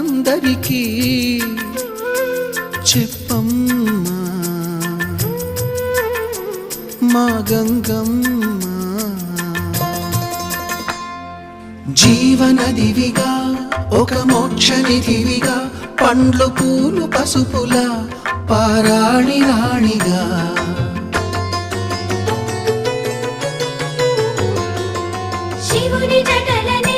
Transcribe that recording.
అందరికీ చెప్పమ్మా. మా గంగమ్మ. జీవనదివిగా ఒక మోక్షనిధివిగా పండ్లు పూలు పసుపుల పారాణి రాణిగా. శివుని జటలని